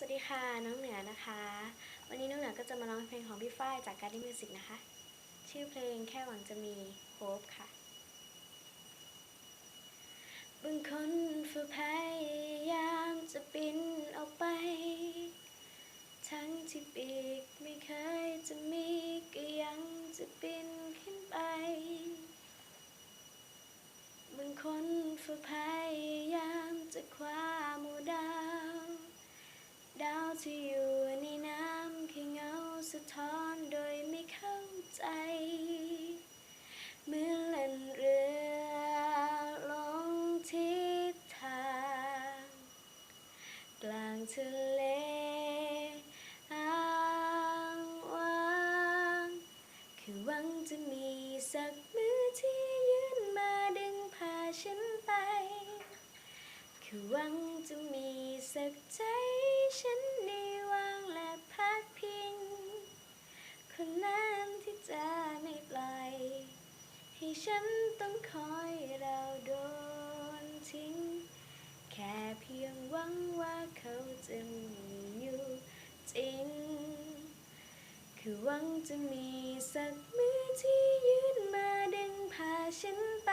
สวัสดีค่ะน้องเหนือนะคะ วันนี้น้องเหนือก็จะมาร้องเพลงของพี่ฝ้ายจากการ์ดมิวสิกนะคะ ชื่อเพลงแค่หวังจะมีโฮปค่ะบางคนฝืนพยายามจะบินออกไป ทั้งที่ปีกไม่เคยจะมีก็ยังจะบินขึ้นไปบางคนฝืนพยายามจะคว้า ทะเลอ้างว้างคือหวังจะมีสักมือที่ยื่นมาดึงพาฉันไป คือหวังจะมีสักใจฉันได้วางและพักพิง คนนั้นที่จะไม่ปล่อย ให้ฉันต้องคอยเราโดนทิ้ง แค่เพียงหวังว่าเขาจะมีอยู่จริง คือหวังจะมีสักมือที่ยื่นมาดึงพาฉันไป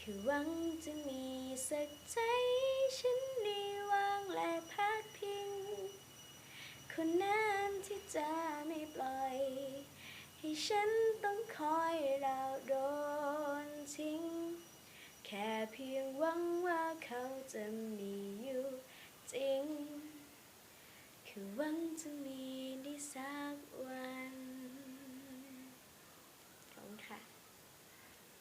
คือหวังจะมีสักใจฉันได้วางและพักพิง คนนั้นที่จะไม่ปล่อย ให้ฉันต้องคอยเราโดนทิ้ง แค่เพียงหวังว่าเขาจะมีอยู่จริง คือหวังจะมี ได้สักวัน